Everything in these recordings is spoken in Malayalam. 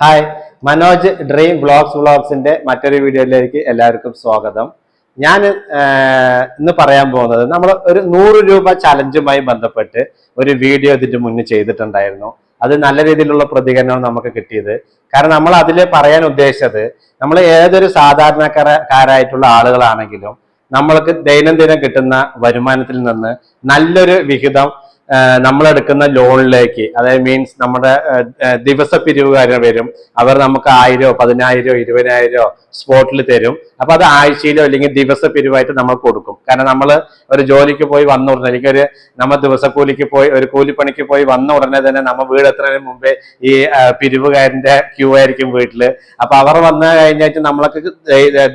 ഹായ് മനോജ് ഡ്രീം ബ്ലോഗ്സ് വ്ളോഗ്സിന്റെ മറ്റൊരു വീഡിയോയിലേക്ക് എല്ലാവർക്കും സ്വാഗതം. ഞാൻ ഇന്ന് പറയാൻ പോകുന്നത് നമ്മൾ ഒരു നൂറ് രൂപ ചലഞ്ചുമായി ബന്ധപ്പെട്ട് ഒരു വീഡിയോ ഇതിന്റെ മുന്നേ ചെയ്തിട്ടുണ്ടായിരുന്നു. അത് നല്ല രീതിയിലുള്ള പ്രതികരണമാണ് നമുക്ക് കിട്ടിയത്. കാരണം നമ്മൾ അതിൽ പറയാൻ ഉദ്ദേശിച്ചത് നമ്മൾ ഏതൊരു സാധാരണക്കാരായിട്ടുള്ള ആളുകളാണെങ്കിലും നമ്മൾക്ക് ദൈനംദിനം കിട്ടുന്ന വരുമാനത്തിൽ നിന്ന് നല്ലൊരു വിഹിതം നമ്മൾ എടുക്കുന്ന ലോണിലേക്ക് അതായത് മീൻസ് നമ്മുടെ ദിവസ പിരിവുകാരൻ വരും. അവർ നമുക്ക് ആയിരോ പതിനായിരോ ഇരുപതിനായിരോ സ്പോട്ടിൽ തരും. അപ്പൊ അത് ആഴ്ചയിലോ അല്ലെങ്കിൽ ദിവസ പിരിവായിട്ട് നമ്മൾ കൊടുക്കും. കാരണം നമ്മൾ ഒരു ജോലിക്ക് പോയി വന്ന ഉടനെ അല്ലെങ്കിൽ ഒരു നമ്മൾ ദിവസക്കൂലിക്ക് പോയി ഒരു കൂലിപ്പണിക്ക് പോയി വന്ന ഉടനെ തന്നെ നമ്മൾ വീട് എത്തുന്നതിന് മുമ്പേ ഈ പിരിവുകാരന്റെ ക്യൂ ആയിരിക്കും വീട്ടിൽ അപ്പൊ അവർ വന്നു കഴിഞ്ഞിട്ട് നമ്മൾക്ക്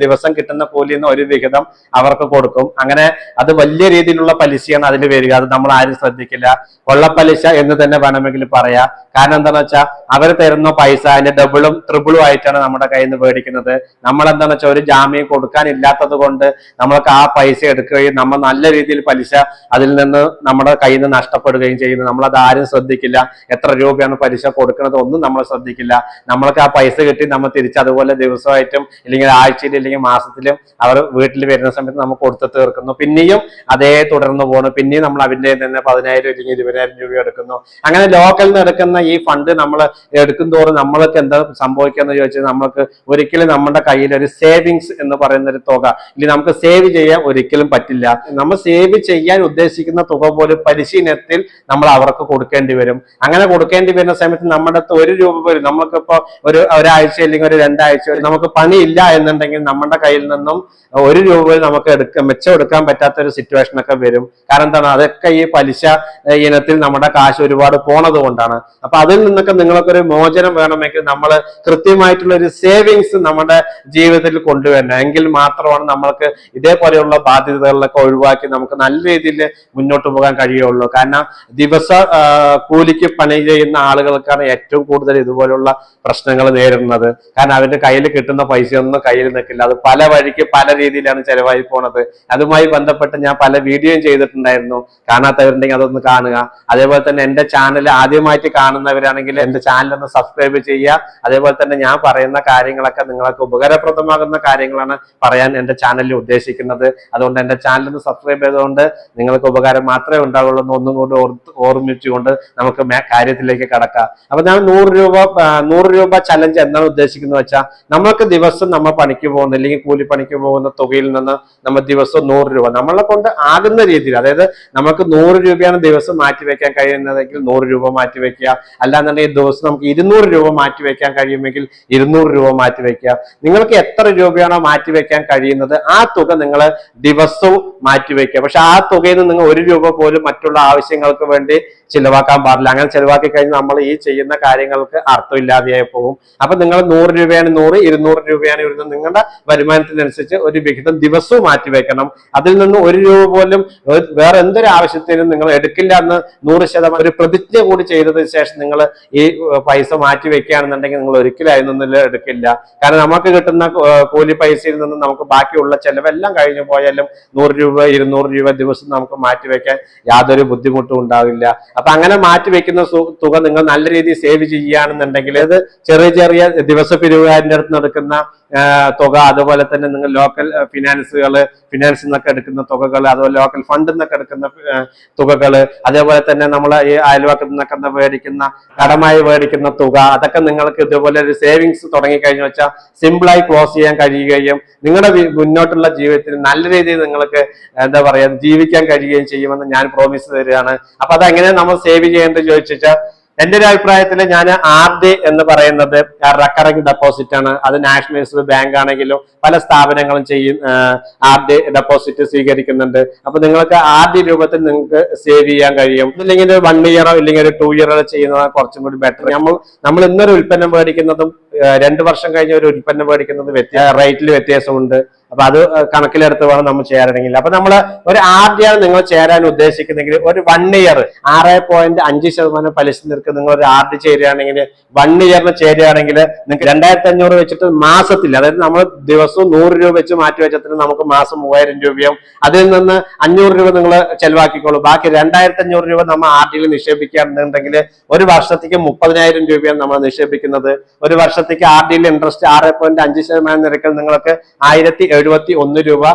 ദിവസം കിട്ടുന്ന കൂലിയിൽ നിന്ന് ഒരു വിഹിതം അവർക്ക് കൊടുക്കും. അങ്ങനെ അത് വലിയ രീതിയിലുള്ള പലിശയാണ് അതിൽ വരിക. അത് നമ്മൾ ആരും ശ്രദ്ധിക്കില്ല. കൊള്ളപ്പലിശ എന്ന് തന്നെ വേണമെങ്കിൽ പറയാം. കാരണം എന്താണെന്ന് വെച്ചാൽ അവർ തരുന്ന പൈസ അതിന്റെ ഡബിളും ട്രിബിളും ആയിട്ടാണ് നമ്മുടെ കയ്യിൽ നിന്ന് മേടിക്കുന്നത്. നമ്മൾ എന്താണെന്ന് വെച്ചാൽ ഒരു ജാമ്യം കൊടുക്കാനില്ലാത്തത് കൊണ്ട് നമ്മൾക്ക് ആ പൈസ എടുക്കുകയും നമ്മൾ നല്ല രീതിയിൽ പലിശ അതിൽ നിന്ന് നമ്മുടെ കയ്യിൽ നിന്ന് നഷ്ടപ്പെടുകയും ചെയ്യുന്നു. നമ്മൾ അത് ആരും ശ്രദ്ധിക്കില്ല. എത്ര രൂപയാണ് പലിശ കൊടുക്കുന്നത് ഒന്നും നമ്മൾ ശ്രദ്ധിക്കില്ല. നമ്മൾക്ക് ആ പൈസ കിട്ടി നമ്മൾ തിരിച്ച് അതുപോലെ ദിവസമായിട്ടും ഇല്ലെങ്കിൽ ആഴ്ചയിൽ ഇല്ലെങ്കിൽ മാസത്തിലും അവർ വീട്ടിൽ വരുന്ന സമയത്ത് നമ്മൾ കൊടുത്ത് തീർക്കുന്നു. പിന്നെയും അതേ തുടർന്ന് പോകുന്നു പിന്നെയും നമ്മൾ അവന്റെ തന്നെ പതിനായിരം അല്ലെങ്കിൽ ഇരുപതിനായിരം രൂപ എടുക്കുന്നു. അങ്ങനെ ലോക്കലിൽ നിന്ന് എടുക്കുന്ന ഈ ഫണ്ട് നമ്മൾ എടുക്കും തോറും നമ്മൾക്ക് എന്താ സംഭവിക്കാന്ന് ചോദിച്ചാൽ നമ്മൾക്ക് ഒരിക്കലും നമ്മുടെ കയ്യിൽ ഒരു സേവിങ്സ് എന്ന് പറയുന്ന ഒരു തുക ഇനി നമുക്ക് സേവ് ചെയ്യാൻ ഒരിക്കലും പറ്റില്ല. നമ്മൾ സേവ് ചെയ്യാൻ ഉദ്ദേശിക്കുന്ന തുക പോലും പരിശീലനത്തിൽ നമ്മൾ അവർക്ക് കൊടുക്കേണ്ടി വരും. അങ്ങനെ കൊടുക്കേണ്ടി വരുന്ന സമയത്ത് നമ്മുടെ അടുത്ത് ഒരു രൂപ പോലും നമുക്കിപ്പോ ഒരു ഒരാഴ്ച അല്ലെങ്കിൽ ഒരു രണ്ടാഴ്ച നമുക്ക് പണിയില്ല എന്നുണ്ടെങ്കിൽ നമ്മുടെ കയ്യിൽ നിന്നും ഒരു രൂപ നമുക്ക് എടുക്കാൻ മെച്ചം എടുക്കാൻ പറ്റാത്ത ഒരു സിറ്റുവേഷൻ ഒക്കെ വരും. കാരണം എന്താണ്? അതൊക്കെ ഈ പലിശ ഇനത്തിൽ നമ്മുടെ കാശ് ഒരുപാട് പോണത് കൊണ്ടാണ്. അപ്പൊ അതിൽ നിന്നൊക്കെ നിങ്ങൾക്ക് ഒരു മോചനം വേണമെങ്കിൽ നമ്മൾ കൃത്യമായിട്ടുള്ള ഒരു സേവിങ്സ് നമ്മുടെ ജീവിതത്തിൽ കൊണ്ടുവരണം. എങ്കിൽ മാത്രമാണ് നമ്മൾക്ക് ഇതേപോലെയുള്ള ബാധ്യതകളിലൊക്കെ ഒഴിവാക്കി നമുക്ക് നല്ല രീതിയിൽ മുന്നോട്ട് പോകാൻ കഴിയുള്ളൂ. കാരണം ദിവസ കൂലിക്ക് പണി ചെയ്യുന്ന ആളുകൾക്കാണ് ഏറ്റവും കൂടുതൽ ഇതുപോലുള്ള പ്രശ്നങ്ങൾ നേരിടുന്നത്. കാരണം അവരുടെ കയ്യിൽ കിട്ടുന്ന പൈസയൊന്നും കയ്യിൽ നിൽക്കില്ല. അത് പല വഴിക്ക് പല രീതിയിലാണ് ചെലവായി പോണത്. അതുമായി ബന്ധപ്പെട്ട് ഞാൻ പല വീഡിയോയും ചെയ്തിട്ടുണ്ടായിരുന്നു. കാണാത്തവരുണ്ടെങ്കിൽ അതൊന്ന് കാണുക. അതേപോലെ തന്നെ എന്റെ ചാനൽ ആദ്യമായിട്ട് കാണുന്നവരാണെങ്കിൽ എന്റെ ചാനൽ ഒന്ന് സബ്സ്ക്രൈബ് ചെയ്യുക. അതേപോലെ തന്നെ ഞാൻ പറയുന്ന കാര്യങ്ങളൊക്കെ നിങ്ങൾക്ക് ഉപകാരപ്രദമാകുന്ന കാര്യങ്ങളാണ് പറയാൻ എന്റെ ചാനലിൽ ഉദ്ദേശിക്കുന്നത്. അതുകൊണ്ട് എന്റെ ചാനൽ ഒന്ന് സബ്സ്ക്രൈബ് ചെയ്തുകൊണ്ട് നിങ്ങൾക്ക് ഉപകാരം മാത്രമേ ഉണ്ടാവുള്ളൂ എന്ന് ഒന്നും ഓർത്ത് ഓർമ്മിച്ചുകൊണ്ട് നമുക്ക് കാര്യത്തിലേക്ക് കടക്കാം. അപ്പൊ ഞാൻ നൂറ് രൂപ നൂറ് രൂപ ചലഞ്ച് എന്താണ് ഉദ്ദേശിക്കുന്നത് വെച്ചാൽ നമ്മൾക്ക് ദിവസം നമ്മൾ പണിക്ക് പോകുന്ന അല്ലെങ്കിൽ കൂലിപ്പണിക്ക് പോകുന്ന തുകയിൽ നിന്ന് നമ്മൾ ദിവസം നൂറ് രൂപ നമ്മളെ കൊണ്ട് ആകുന്ന രീതിയിൽ അതായത് നമുക്ക് നൂറ് രൂപയാണ് ദിവസം മാറ്റി വെക്കാൻ കഴിയുന്നതെങ്കിൽ നൂറ് രൂപ മാറ്റി വെക്കുക. അല്ലാന്നുണ്ടെങ്കിൽ ദിവസം നമുക്ക് ഇരുന്നൂറ് രൂപ മാറ്റി വെക്കാൻ കഴിയുമെങ്കിൽ ഇരുന്നൂറ് രൂപ മാറ്റി വെക്കുക. നിങ്ങൾക്ക് എത്ര രൂപയാണോ മാറ്റി വെക്കാൻ കഴിയുന്നത് ആ തുക നിങ്ങൾ ദിവസവും മാറ്റി വെക്കുക. പക്ഷെ ആ തുകയിൽ നിന്ന് നിങ്ങൾ ഒരു രൂപ പോലും മറ്റുള്ള ആവശ്യങ്ങൾക്ക് വേണ്ടി ചിലവാക്കാൻ പാടില്ല. അങ്ങനെ ചിലവാക്കി കഴിഞ്ഞാൽ നമ്മൾ ഈ ചെയ്യുന്ന കാര്യങ്ങൾക്ക് അർത്ഥമില്ലാതെയായി പോകും. അപ്പൊ നിങ്ങൾ നൂറ് രൂപയാണ് നൂറ് ഇരുന്നൂറ് രൂപയാണ് ഇരുന്ന് നിങ്ങളുടെ വരുമാനത്തിനനുസരിച്ച് ഒരു വിഹിതം ദിവസവും മാറ്റി വെക്കണം. അതിൽ നിന്ന് ഒരു രൂപ പോലും വേറെ എന്തൊരു ആവശ്യത്തിനും നിങ്ങൾ എടുക്കില്ല. എന്ന് നൂറ് ശതമാനം ഒരു പ്രതിജ്ഞ കൂടി ചെയ്തതിന് ശേഷം നിങ്ങൾ ഈ പൈസ മാറ്റി വെക്കുകയാണെന്നുണ്ടെങ്കിൽ നിങ്ങൾ ഒരിക്കലും അതിനൊന്നും എടുക്കില്ല. കാരണം നമുക്ക് കിട്ടുന്ന കൂലി പൈസയിൽ നിന്ന് നമുക്ക് ബാക്കിയുള്ള ചെലവെല്ലാം കഴിഞ്ഞു പോയാലും നൂറ് രൂപ ഇരുന്നൂറ് രൂപ ദിവസം നമുക്ക് മാറ്റി വെക്കാൻ യാതൊരു ബുദ്ധിമുട്ടും ഉണ്ടാവില്ല. അപ്പൊ അങ്ങനെ മാറ്റി വെക്കുന്ന തുക നിങ്ങൾ നല്ല രീതിയിൽ സേവ് ചെയ്യുകയാണെന്നുണ്ടെങ്കിൽ അത് ചെറിയ ചെറിയ ദിവസ പിരിവുകാരന്റെ അടുത്ത് നടക്കുന്ന തുക അതുപോലെ തന്നെ നിങ്ങൾ ലോക്കൽ ഫിനാൻസുകൾ ഫിനാൻസിൽ നിന്നൊക്കെ എടുക്കുന്ന തുകകൾ അതുപോലെ ലോക്കൽ ഫണ്ടിൽ നിന്നൊക്കെ എടുക്കുന്ന തുകകൾ അതേപോലെ തന്നെ നമ്മൾ ഈ അയൽവക്കത്തിൽ നിന്നൊക്കെ മേടിക്കുന്ന കടമായി മേടിക്കുന്ന തുക അതൊക്കെ നിങ്ങൾക്ക് ഇതുപോലെ ഒരു സേവിങ്സ് തുടങ്ങി കഴിഞ്ഞു വെച്ചാൽ സിമ്പിളായി ക്ലോസ് ചെയ്യാൻ കഴിയുകയും നിങ്ങളുടെ മുന്നോട്ടുള്ള ജീവിതത്തിൽ നല്ല രീതിയിൽ നിങ്ങൾക്ക് എന്താ പറയാ ജീവിക്കാൻ കഴിയുകയും ചെയ്യുമെന്ന് ഞാൻ പ്രോമിസ് തരികയാണ്. അപ്പൊ അതെങ്ങനെ നമ്മൾ സേവ് ചെയ്യേണ്ടത് ചോദിച്ചാൽ എന്റെ ഒരു അഭിപ്രായത്തിൽ ഞാൻ ആർ ഡി എന്ന് പറയുന്നത് റെക്കറിംഗ് ഡെപ്പോസിറ്റ് ആണ്. അത് നാഷണലൈസ്ഡ് ബാങ്ക് ആണെങ്കിലും പല സ്ഥാപനങ്ങളും ചെയ്യും ആർ ഡി ഡെപ്പോസിറ്റ് സ്വീകരിക്കുന്നുണ്ട്. അപ്പൊ നിങ്ങൾക്ക് ആർ ഡി രൂപത്തിൽ നിങ്ങൾക്ക് സേവ് ചെയ്യാൻ കഴിയും. ഇല്ലെങ്കിൽ വൺ ഇയറോ ഇല്ലെങ്കിൽ ഒരു ടു ഇയറോ ചെയ്യുന്നതാണ് കുറച്ചും കൂടി ബെറ്റർ നമ്മൾ നമ്മൾ ഇന്നൊരു ഉൽപ്പന്നം മേടിക്കുന്നതും രണ്ടു വർഷം കഴിഞ്ഞ ഒരു ഉൽപ്പന്നം മേടിക്കുന്നത് റേറ്റിൽ വ്യത്യാസമുണ്ട്. അപ്പൊ അത് കണക്കിലെടുത്ത് വേണം നമ്മൾ ചേരണമെങ്കിൽ. അപ്പൊ നമ്മൾ ഒരു ആർ ഡി ആണ് നിങ്ങൾ ചേരാൻ ഉദ്ദേശിക്കുന്നെങ്കിൽ ഒരു വൺ ഇയർ ആറ് പോയിന്റ് അഞ്ച് ശതമാനം പലിശ നിരക്ക് നിങ്ങൾ ഒരു ആർ ഡി ചേരുകയാണെങ്കിൽ വൺ ഇയറിന് ചേരുകയാണെങ്കിൽ നിങ്ങൾക്ക് രണ്ടായിരത്തി അഞ്ഞൂറ് വെച്ചിട്ട് മാസത്തിൽ അതായത് നമ്മൾ ദിവസവും നൂറ് രൂപ വെച്ച് മാറ്റി വെച്ചതിന് നമുക്ക് മാസം മൂവായിരം രൂപയും അതിൽ നിന്ന് അഞ്ഞൂറ് രൂപ നിങ്ങൾ ചെലവാക്കിക്കോളൂ. ബാക്കി രണ്ടായിരത്തി അഞ്ഞൂറ് രൂപ നമ്മൾ ആർ ഡിയിൽ നിക്ഷേപിക്കുകയാണെന്നുണ്ടെങ്കിൽ ഒരു വർഷത്തേക്ക് മുപ്പതിനായിരം രൂപയാണ് നമ്മൾ നിക്ഷേപിക്കുന്നത്. ഒരു വർഷത്തേക്ക് ആർ ഡിയിൽ ഇൻട്രസ്റ്റ് ആറ് പോയിന്റ് അഞ്ച് ശതമാനം നിരക്കിൽ നിങ്ങൾക്ക് ആയിരത്തി എഴുപത്തി ഒന്ന് രൂപ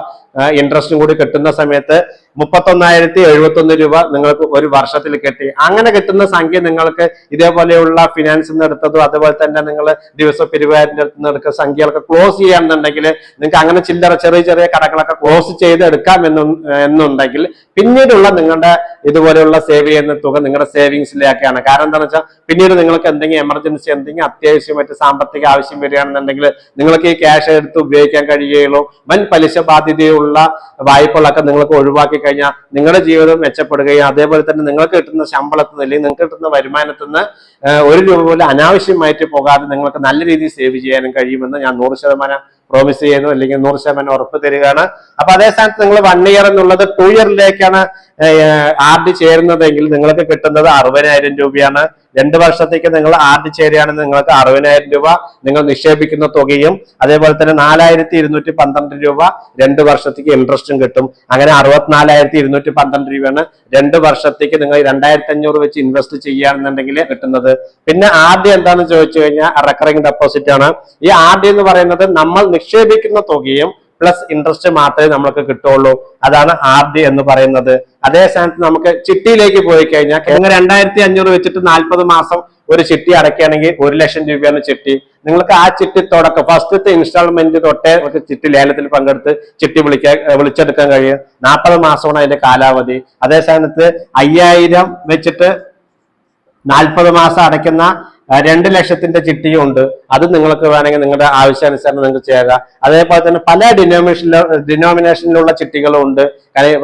ഇൻട്രസ്റ്റും കൂടി കിട്ടുന്ന സമയത്ത് മുപ്പത്തൊന്നായിരത്തി എഴുപത്തി ഒന്ന് രൂപ നിങ്ങൾക്ക് ഒരു വർഷത്തിൽ കിട്ടി. അങ്ങനെ കിട്ടുന്ന സംഖ്യ നിങ്ങൾക്ക് ഇതേപോലെയുള്ള ഫിനാൻസിൽ നിന്ന് എടുത്തതും അതുപോലെ തന്നെ നിങ്ങൾ ദിവസ പിരിവാരിന്റെ അടുത്ത് നിന്ന് എടുക്കുന്ന സംഖ്യകളൊക്കെ ക്ലോസ് ചെയ്യാന്നുണ്ടെങ്കിൽ നിങ്ങൾക്ക് അങ്ങനെ ചില്ലറ ചെറിയ ചെറിയ കടകളൊക്കെ ക്ലോസ് ചെയ്ത് എടുക്കാം എന്നു എന്നുണ്ടെങ്കിൽ പിന്നീടുള്ള നിങ്ങളുടെ ഇതുപോലെയുള്ള സേവ് ചെയ്യുന്ന തുക നിങ്ങളുടെ സേവിങ്സിലേക്കാണ് കാരണം എന്താണെന്ന് വെച്ചാൽ പിന്നീട് നിങ്ങൾക്ക് എന്തെങ്കിലും എമർജൻസി എന്തെങ്കിലും അത്യാവശ്യമായിട്ട് സാമ്പത്തിക ആവശ്യം വരികയാണെന്നുണ്ടെങ്കിൽ നിങ്ങൾക്ക് ഈ ക്യാഷ് എടുത്ത് ഉപയോഗിക്കാൻ കഴിയുകയുള്ളൂ. വൻ പലിശ ബാധ്യതയുള്ള വായ്പകളൊക്കെ നിങ്ങൾക്ക് ഒഴിവാക്കി കഴിഞ്ഞാൽ നിങ്ങളുടെ ജീവിതം മെച്ചപ്പെടുകയും അതേപോലെ തന്നെ നിങ്ങൾക്ക് കിട്ടുന്ന ശമ്പളത്തിൽ നിന്ന് അല്ലെങ്കിൽ നിങ്ങൾക്ക് കിട്ടുന്ന വരുമാനത്തിൽ നിന്ന് ഒരു രൂപ പോലും അനാവശ്യമായിട്ട് പോകാതെ നിങ്ങൾക്ക് നല്ല രീതിയിൽ സേവ് ചെയ്യാനും കഴിയുമെന്ന് ഞാൻ നൂറ് ശതമാനം പ്രോമിസ് ചെയ്യുന്നു അല്ലെങ്കിൽ നൂറ് ശതമാനം ഉറപ്പ് തരികയാണ്. അപ്പൊ അതേ സ്ഥാനത്ത് നിങ്ങൾ വൺ ഇയർ എന്നുള്ളത് ടു ഇയറിലേക്കാണ് ആർ ഡി ചേരുന്നതെങ്കിൽ നിങ്ങൾക്ക് കിട്ടുന്നത് അറുപതിനായിരം രൂപയാണ്. രണ്ട് വർഷത്തേക്ക് നിങ്ങൾ ആർ ഡി ചേരുകയാണെങ്കിൽ നിങ്ങൾക്ക് അറുപതിനായിരം രൂപ നിങ്ങൾ നിക്ഷേപിക്കുന്ന തുകയും അതേപോലെ തന്നെ നാലായിരത്തി ഇരുന്നൂറ്റി പന്ത്രണ്ട് രൂപ രണ്ട് വർഷത്തേക്ക് ഇൻട്രസ്റ്റും കിട്ടും. അങ്ങനെ അറുപത്തിനാലായിരത്തി ഇരുന്നൂറ്റി പന്ത്രണ്ട് രൂപയാണ് രണ്ട് വർഷത്തേക്ക് നിങ്ങൾ രണ്ടായിരത്തി അഞ്ഞൂറ് വെച്ച് ഇൻവെസ്റ്റ് ചെയ്യുകയാണെന്നുണ്ടെങ്കിൽ കിട്ടുന്നത്. പിന്നെ ആർ ഡി എന്താണെന്ന് ചോദിച്ചു കഴിഞ്ഞാൽ റെക്കറിംഗ് ഡെപ്പോസിറ്റ് ആണ്. ഈ ആർ ഡി എന്ന് പറയുന്നത് നമ്മൾ നിക്ഷേപിക്കുന്ന തുകയും പ്ലസ് ഇൻട്രസ്റ്റ് മാത്രമേ നമ്മൾക്ക് കിട്ടുള്ളൂ അതാണ് ആർ ഡി എന്ന് പറയുന്നത്. അതേ സ്ഥാനത്ത് നമുക്ക് ചിട്ടിയിലേക്ക് പോയി കഴിഞ്ഞാൽ നിങ്ങൾ രണ്ടായിരത്തി അഞ്ഞൂറ് വെച്ചിട്ട് നാൽപ്പത് മാസം ഒരു ചിട്ടി അടയ്ക്കുകയാണെങ്കിൽ ഒരു ലക്ഷം രൂപയാണ് ചിട്ടി. നിങ്ങൾക്ക് ആ ചിട്ടി തുടക്കം ഫസ്റ്റത്തെ ഇൻസ്റ്റാൾമെന്റ് തൊട്ടേ ചിട്ടി ലേലത്തിൽ പങ്കെടുത്ത് ചിട്ടി വിളിക്കാൻ വിളിച്ചെടുക്കാൻ കഴിയും. നാൽപ്പത് മാസമാണ് അതിന്റെ കാലാവധി. അതേ സ്ഥാനത്ത് അയ്യായിരം വെച്ചിട്ട് നാൽപ്പത് മാസം അടയ്ക്കുന്ന രണ്ട് ലക്ഷത്തിന്റെ ചിട്ടിയും ഉണ്ട്. അത് നിങ്ങൾക്ക് വേണമെങ്കിൽ നിങ്ങളുടെ ആവശ്യാനുസരണം നിങ്ങൾക്ക് ചേരാം അതേപോലെ തന്നെ പല ഡിനോമിനേഷനിലും ഡിനോമിനേഷനിലുള്ള ചിട്ടികളും ഉണ്ട്. കാര്യം,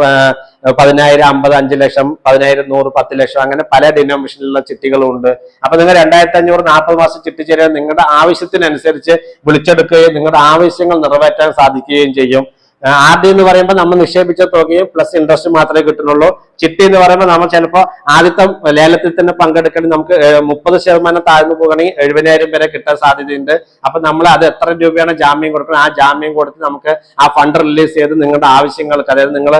പതിനായിരം അമ്പത് അഞ്ച് ലക്ഷം പതിനായിരം നൂറ് പത്ത് ലക്ഷം അങ്ങനെ പല ഡിനോമിനേഷനിലുള്ള ചിട്ടികളും ഉണ്ട്. അപ്പൊ നിങ്ങൾ രണ്ടായിരത്തി അഞ്ഞൂറ് നാൽപ്പത് മാസം ചിട്ടി ചേരാൻ നിങ്ങളുടെ ആവശ്യത്തിനനുസരിച്ച് വിളിച്ചെടുക്കുകയും നിങ്ങളുടെ ആവശ്യങ്ങൾ നിറവേറ്റാൻ സാധിക്കുകയും ചെയ്യും. ആർ ഡി എന്ന് പറയുമ്പോൾ നമ്മൾ നിക്ഷേപിച്ച തുകയും പ്ലസ് ഇൻട്രസ്റ്റ് മാത്രമേ കിട്ടുന്നുള്ളൂ. ചിട്ടി എന്ന് പറയുമ്പോൾ നമ്മൾ ചിലപ്പോൾ ആദ്യത്തെ ലേലത്തിൽ തന്നെ പങ്കെടുക്കണമെങ്കിൽ നമുക്ക് മുപ്പത് ശതമാനം താഴ്ന്നു പോകണമെങ്കിൽ എഴുപതിനായിരം വരെ കിട്ടാൻ സാധ്യതയുണ്ട്. അപ്പൊ നമ്മൾ അത് എത്ര രൂപയാണ് ജാമ്യം കൊടുക്കുന്നത്? ആ ജാമ്യം കൊടുത്ത് നമുക്ക് ആ ഫണ്ട് റിലീസ് ചെയ്ത് നിങ്ങളുടെ ആവശ്യങ്ങൾക്ക് അതായത് നിങ്ങൾ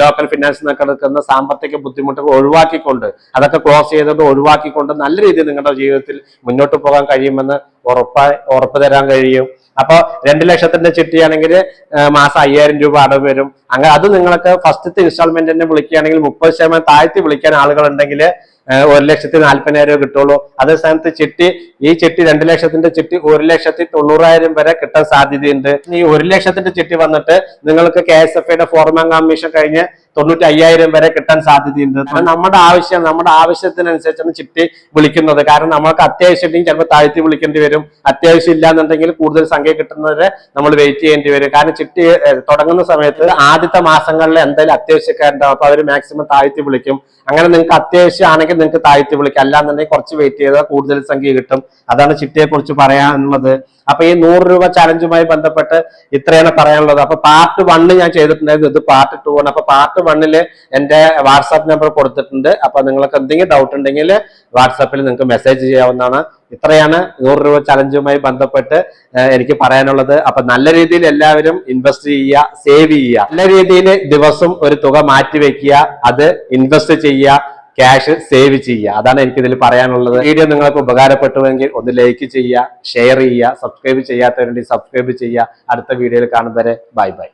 ലോക്കൽ ഫിനാൻസ് നിന്നൊക്കെ എടുക്കുന്ന സാമ്പത്തിക ബുദ്ധിമുട്ടുകൾ ഒഴിവാക്കിക്കൊണ്ട് അതൊക്കെ ക്ലോസ് ചെയ്തുകൊണ്ട് ഒഴിവാക്കിക്കൊണ്ട് നല്ല രീതിയിൽ നിങ്ങളുടെ ജീവിതത്തിൽ മുന്നോട്ട് പോകാൻ കഴിയുമെന്ന് ഉറപ്പായി ഉറപ്പ് തരാൻ കഴിയും. അപ്പൊ രണ്ട് ലക്ഷത്തിന്റെ ചിട്ടിയാണെങ്കിൽ മാസം അയ്യായിരം രൂപ അടവ് വരും. അങ്ങനെ അത് നിങ്ങൾക്ക് ഫസ്റ്റത്തെ ഇൻസ്റ്റാൾമെന്റ് തന്നെ വിളിക്കുകയാണെങ്കിൽ മുപ്പത് ശതമാനം താഴ്ത്തി വിളിക്കാൻ ആളുകൾ ഉണ്ടെങ്കിൽ ഒരു ലക്ഷത്തി നാല്പതിനായിരം രൂപ കിട്ടുള്ളൂ. അതേ സ്ഥാനത്ത് ചിട്ടി ഈ ചിട്ടി രണ്ട് ലക്ഷത്തിന്റെ ചിട്ടി ഒരു ലക്ഷത്തി തൊണ്ണൂറായിരം വരെ കിട്ടാൻ സാധ്യതയുണ്ട്. ഈ ഒരു ലക്ഷത്തിന്റെ ചിട്ടി വന്നിട്ട് നിങ്ങൾക്ക് കെ എസ് എഫ് ഐയുടെ ഫോർമാൻ കമ്മീഷൻ കഴിഞ്ഞ് തൊണ്ണൂറ്റി അയ്യായിരം വരെ കിട്ടാൻ സാധ്യതയുണ്ട്. നമ്മുടെ ആവശ്യം നമ്മുടെ ആവശ്യത്തിനനുസരിച്ചാണ് ചിട്ടി വിളിക്കുന്നത്. കാരണം നമ്മൾക്ക് അത്യാവശ്യം ഉണ്ടെങ്കിൽ ചിലപ്പോൾ താഴ്ത്തി വിളിക്കേണ്ടി വരും. അത്യാവശ്യം ഇല്ലാന്നുണ്ടെങ്കിൽ കൂടുതൽ സംഖ്യ കിട്ടുന്നവരെ നമ്മൾ വെയിറ്റ് ചെയ്യേണ്ടി വരും. കാരണം ചിട്ടി തുടങ്ങുന്ന സമയത്ത് ആദ്യത്തെ മാസങ്ങളിൽ എന്തായാലും അത്യാവശ്യക്കാരുണ്ടാവും. അപ്പൊ അവർ മാക്സിമം താഴ്ത്തി വിളിക്കും. അങ്ങനെ നിങ്ങൾക്ക് അത്യാവശ്യം ആണെങ്കിൽ നിങ്ങൾക്ക് താഴ്ത്തി വിളിക്കാം. അല്ലാന്നുണ്ടെങ്കിൽ കുറച്ച് വെയിറ്റ് ചെയ്താൽ കൂടുതൽ സംഖ്യ കിട്ടും. അതാണ് ചിട്ടിയെ കുറിച്ച് പറയാനുള്ളത്. അപ്പൊ ഈ നൂറ് രൂപ ചലഞ്ചുമായി ബന്ധപ്പെട്ട് ഇത്രയാണ് പറയാനുള്ളത്. അപ്പൊ പാർട്ട് വണ്ണ് ഞാൻ ചെയ്തിട്ടുണ്ടായിരുന്നു. ഇത് പാർട്ട് ടു ആണ്. അപ്പൊ പാർട്ട് വണ്ണിൽ എന്റെ വാട്സാപ്പ് നമ്പർ കൊടുത്തിട്ടുണ്ട്. അപ്പൊ നിങ്ങൾക്ക് എന്തെങ്കിലും ഡൗട്ട് ഉണ്ടെങ്കിൽ വാട്സാപ്പിൽ നിങ്ങൾക്ക് മെസ്സേജ് ചെയ്യാവുന്നതാണ്. ഇത്രയാണ് നൂറ് രൂപ ചലഞ്ചുമായി ബന്ധപ്പെട്ട് എനിക്ക് പറയാനുള്ളത്. അപ്പൊ നല്ല രീതിയിൽ എല്ലാവരും ഇൻവെസ്റ്റ് ചെയ്യുക സേവ് ചെയ്യുക. നല്ല രീതിയിൽ ദിവസം ഒരു തുക മാറ്റി വെക്കുക അത് ഇൻവെസ്റ്റ് ചെയ്യുക. ക്യാഷ് സേവ് ചെയ്യുക. അതാണ് എനിക്ക് ഇതിൽ പറയാനുള്ളത്. വീഡിയോ നിങ്ങൾക്ക് ഉപകാരപ്പെട്ടുവെങ്കിൽ ഒന്ന് ലൈക്ക് ചെയ്യുക ഷെയർ ചെയ്യുക സബ്സ്ക്രൈബ് ചെയ്യാത്തവരുണ്ടെങ്കിൽ സബ്സ്ക്രൈബ് ചെയ്യുക. അടുത്ത വീഡിയോയിൽ കാണും വരെ. Bye bye